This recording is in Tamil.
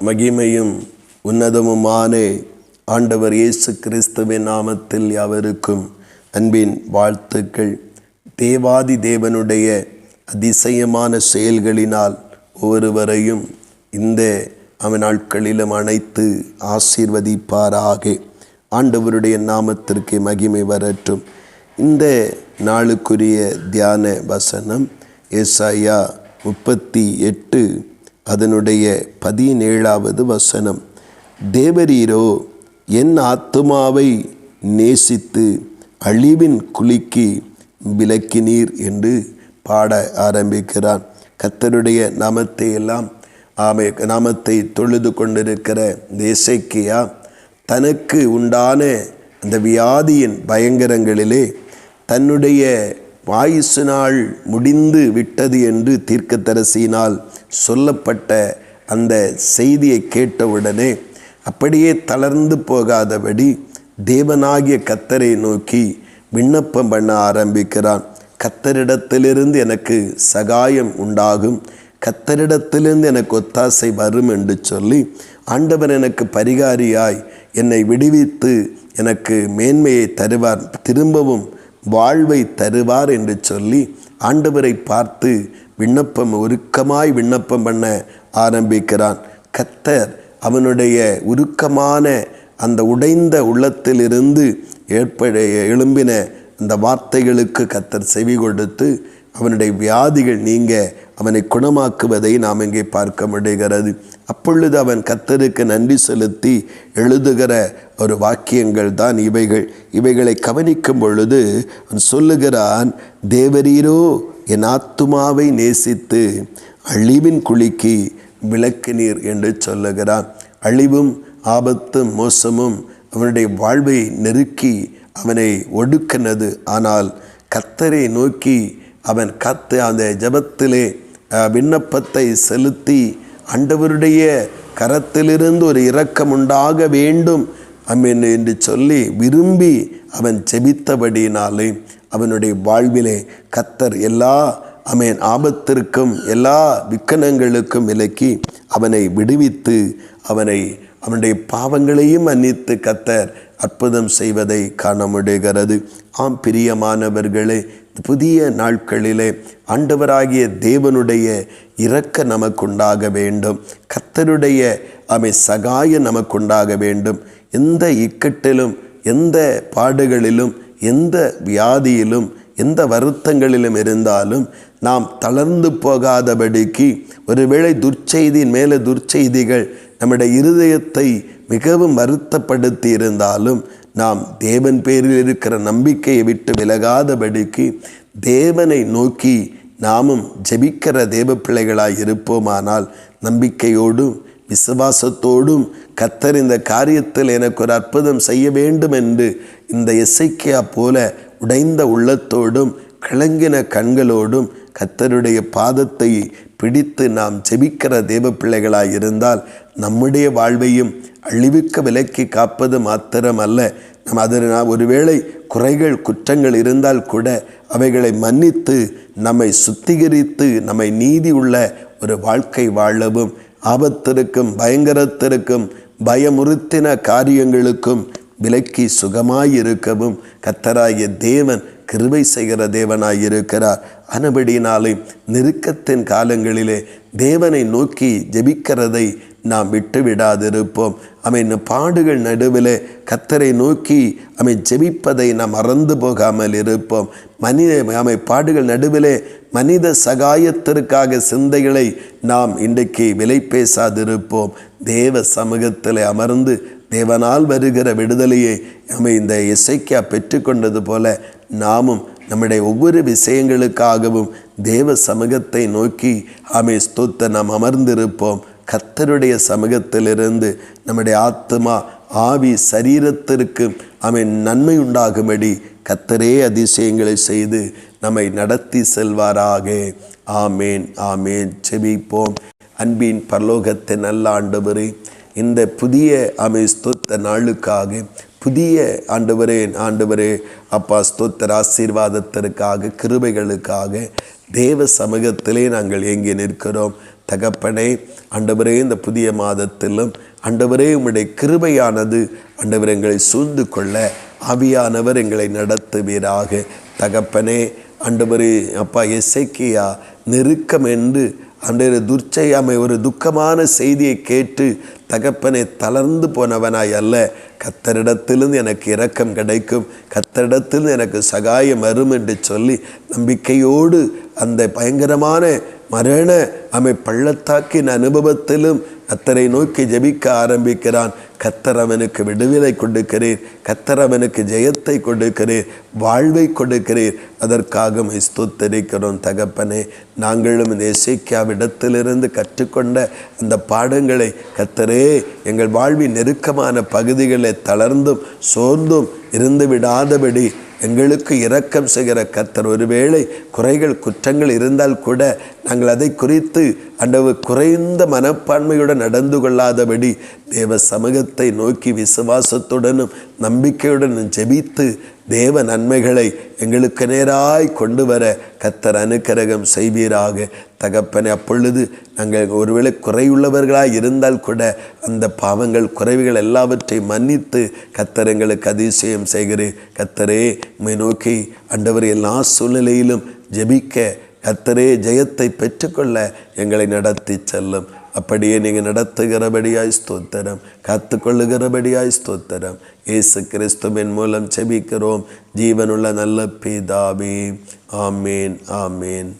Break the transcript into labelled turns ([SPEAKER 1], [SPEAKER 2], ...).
[SPEAKER 1] மகிமையும் உன்னதமுமான ஆண்டவர் இயேசு கிறிஸ்துவின் நாமத்தில் யாவருக்கும் அன்பின் வாழ்த்துக்கள். தேவாதி தேவனுடைய அதிசயமான செயல்களினால் ஒவ்வொருவரையும் இந்த அவன் நாட்களிலும் அணைத்து ஆசீர்வதிப்பாராக. ஆண்டவருடைய நாமத்திற்கு மகிமை வரட்டும். இந்த நாளுக்குரிய தியான வசனம் ஏசாயா முப்பத்தி எட்டு அதனுடைய பதினேழாவது வசனம் தேவரீரோ என் ஆத்துமாவை நேசித்து அழிவின் குலுக்கி விளக்கினீர் என்று பாட ஆரம்பிக்கிறான். கத்தருடைய நாமத்தை எல்லாம் ஆமை நாமத்தை தொழுது கொண்டிருக்கிற தேசைக்கியா தனக்கு உண்டான அந்த வியாதியின் பயங்கரங்களிலே தன்னுடைய வாயுசு நாள் முடிந்து விட்டது என்று தீர்க்கத்தரசியினால் சொல்லப்பட்ட அந்த செய்தியை கேட்டவுடனே அப்படியே தளர்ந்து போகாதபடி தேவனாகிய கத்தரை நோக்கி விண்ணப்பம் பண்ண ஆரம்பிக்கிறான். கத்தரிடத்திலிருந்து எனக்கு சகாயம் உண்டாகும். கத்தரிடத்திலிருந்து எனக்கு ஒத்தாசை வரும் என்று சொல்லி ஆண்டவர் எனக்கு பரிகாரியாய் என்னை விடுவித்து எனக்கு மேன்மையை தருவார். திரும்பவும் வாழ்வை தருவார் என்று சொல்லி ஆண்டவரை பார்த்து விண்ணப்பம் உருக்கமாய் விண்ணப்பம் பண்ண ஆரம்பிக்கிறான். கத்தர் அவனுடைய உருக்கமான அந்த உடைந்த உள்ளத்திலிருந்து ஏற்பட எழும்பின அந்த வார்த்தைகளுக்கு கத்தர் செவி கொடுத்து அவனுடைய வியாதிகள் நீங்க அவனை குணமாக்குவதை நாம் இங்கே பார்க்க முடிகிறது. அப்பொழுது அவன் கத்தருக்கு நன்றி செலுத்தி எழுதுகிற ஒரு வாக்கியங்கள் தான் இவைகள். இவைகளை கவனிக்கும் பொழுது அவன் சொல்லுகிறான் தேவரீரோ என் ஆத்துமாவை நேசித்து அழிவின் குழிக்கு விளக்கு நீர் என்று சொல்லுகிறான். அழிவும் ஆபத்தும் மோசமும் அவனுடைய வாழ்வை நெருக்கி அவனை ஒடுக்கினது. ஆனால் கத்தரை நோக்கி அவன் கத்து அந்த ஜபத்திலே விண்ணப்பத்தை செலுத்தி ஆண்டவருடைய கரத்திலிருந்து ஒரு இரக்கம் உண்டாக வேண்டும். அம்மன் என்று சொல்லி விரும்பி அவன் செபித்தபடியினாலே அவனுடைய வாழ்விலே கத்தர் எல்லா அமேன் ஆபத்திற்கும் எல்லா விக்கனங்களுக்கும் விலக்கி அவனை விடுவித்து அவனை அவனுடைய பாவங்களையும் மன்னித்து கத்தர் அற்புதம் செய்வதை காண முடிகிறது ஆம் பிரியமானவர்களே புதிய நாட்களிலே ஆண்டவராகிய தேவனுடைய இரக்க நமக்குண்டாக வேண்டும். கத்தருடைய அமை சகாய நமக்குண்டாக வேண்டும். எந்த இக்கட்டிலும் எந்த பாடுகளிலும் எந்த வியாதியிலும் எந்த வருத்தங்களிலும் இருந்தாலும் நாம் தளர்ந்து போகாதபடிக்கு ஒருவேளை துர்ச்செய்தியின் மேலே துர்ச்செய்திகள் நம்முடைய இருதயத்தை மிகவும் வருத்தப்படுத்தி இருந்தாலும் நாம் தேவன் பேரில் இருக்கிற நம்பிக்கையை விட்டு விலகாதபடிக்கு தேவனை நோக்கி நாமும் ஜெபிக்கிற தேவ பிள்ளைகளாய் இருப்போமானால் நம்பிக்கையோடும் விசுவாசத்தோடும் கத்தர் இந்த காரியத்தில் எனக்கு ஒரு அற்புதம் செய்ய வேண்டும் என்று இந்த இசைக்கியா போல உடைந்த உள்ளத்தோடும் கிளங்கின கண்களோடும் கத்தருடைய பாதத்தை பிடித்து நாம் ஜெபிக்கிற தேவ பிள்ளைகளாய் இருந்தால் நம்முடைய வாழ்வையும் அழிவுக்க விலக்கி காப்பது மாத்திரம் அல்ல நம் அதில் நாம் ஒருவேளை குறைகள் குற்றங்கள் இருந்தால் கூட அவைகளை மன்னித்து நம்மை சுத்திகரித்து நம்மை நீதி உள்ள ஒரு வாழ்க்கை வாழவும். ஆபத்திற்கும் பயங்கரத்திற்கும் பயமுறுத்தின காரியங்களுக்கும் விலக்கி சுகமாயிருக்கவும். கத்தராகிய தேவன் கிருவை செய்கிற தேவனாயிருக்கிறார். அனுபடியினாலே நெருக்கத்தின் காலங்களிலே தேவனை நோக்கி ஜெபிக்கிறதை நாம் விட்டு விடாதிருப்போம் அவன் பாடுகள் நடுவில் கத்தரை நோக்கி அவை ஜெபிப்பதை நாம் மறந்து போகாமல் இருப்போம். மனித அவை பாடுகள் நடுவில் மனித சகாயத்திற்காக சிந்தைகளை நாம் இன்றைக்கு விலை பேசாதிருப்போம். தேவ சமூகத்தில் அமர்ந்து தேவனால் வருகிற விடுதலையை நம்ம இந்த இசைக்கா பெற்றுக்கொண்டது போல நாமும் நம்முடைய ஒவ்வொரு விஷயங்களுக்காகவும் தேவ சமூகத்தை நோக்கி ஆமே ஸ்தோத்த நாம் அமர்ந்திருப்போம். கத்தருடைய சமூகத்திலிருந்து நம்முடைய ஆத்மா ஆவி சரீரத்திற்கு அவன் நன்மை உண்டாகும்படி கத்தரே அதிசயங்களை செய்து நம்மை நடத்தி செல்வாராக. ஆமேன் ஆமேன். செபிப்போம் அன்பின் பரலோகத்தை நல்ல ஆண்டவரே இந்த புதிய அமை ஸ்தோத்த நாளுக்காக புதிய ஆண்டவரே ஆண்டவரே அப்பா ஸ்தோத்தர் ஆசீர்வாதத்திற்காக கிருபைகளுக்காக தேவ சமூகத்திலே நாங்கள் எங்கே நிற்கிறோம். தகப்பனே ஆண்டவரே இந்த புதிய மாதத்திலும் ஆண்டவரே உம்முடைய கிருபையானது ஆண்டவர் எங்களை சூழ்ந்து கொள்ள ஆவியானவர் எங்களை நடத்துவீராக. தகப்பனே ஆண்டவரே அப்பா எசைக்கியா நெருக்கம் என்று அன்றைய துர்ச்சையாமை ஒரு துக்கமான செய்தியை கேட்டு தகப்பனை தளர்ந்து போனவனாய் அல்ல. கத்தரிடத்திலிருந்து எனக்கு இரக்கம் கிடைக்கும். கத்தரிடத்திலிருந்து எனக்கு சகாயம் வரும் என்று சொல்லி நம்பிக்கையோடு அந்த பயங்கரமான மரண அமை பள்ளத்தாக்கின் அனுபவத்திலும் கத்தரை நோக்கி ஜெபிக்க ஆரம்பிக்கிறான். கத்தர் அவனுக்கு விடுதலை கொடுக்கிறீர். கத்தர் அவனுக்கு ஜெயத்தை கொடுக்கிறீர். வாழ்வை கொடுக்கிறீர். அதற்காக உம்மை ஸ்தோத்தரிக்கிறோம் தகப்பனே. நாங்களும் இந்த இசைக்காவிடத்திலிருந்து கற்றுக்கொண்ட அந்த பாடங்களை கத்தரே எங்கள் வாழ்வின் நெருக்கமான பகுதிகளை தளர்ந்தும் சோர்ந்தும் இருந்து விடாதபடி எங்களுக்கு இரக்கம் செய்கிற கர்த்தர். ஒருவேளை குறைகள் குற்றங்கள் இருந்தால் கூட நாங்கள் அதை குறித்து அண்டவு குறைந்த மனப்பான்மையுடன் நடந்து கொள்ளாதபடி தேவ சமூகத்தை நோக்கி விசுவாசத்துடனும் நம்பிக்கையுடனும் ஜெபித்து தேவ நன்மைகளை எங்களுக்கு நேராய் கொண்டு வர கத்தர் அனுக்கிரகம் செய்வீராக. தகப்பனே அப்பொழுது நாங்கள் ஒருவேளை குறையுள்ளவர்களாக இருந்தால் கூட அந்த பாவங்கள் குறைவுகள் எல்லாவற்றையும் மன்னித்து கத்தர் எங்களுக்கு அதிசயம் செய்கிறேன் கத்தரே உண்மை நோக்கி அண்டவர் எல்லா சூழ்நிலையிலும் ஜெபிக்க கத்தரே ஜெயத்தை பெற்றுக்கொள்ள எங்களை நடத்தி செல்லும். அப்படியே நீங்கள் நடத்துகிறபடியாய் ஸ்தோத்திரம் காத்துக்கொள்ளுகிறபடியாய் ஸ்தோத்திரம். இயேசு கிறிஸ்துவின் மூலம் செபிக்கிறோம் ஜீவனுள்ள நல்ல பிதாவே ஆமேன் ஆமேன்.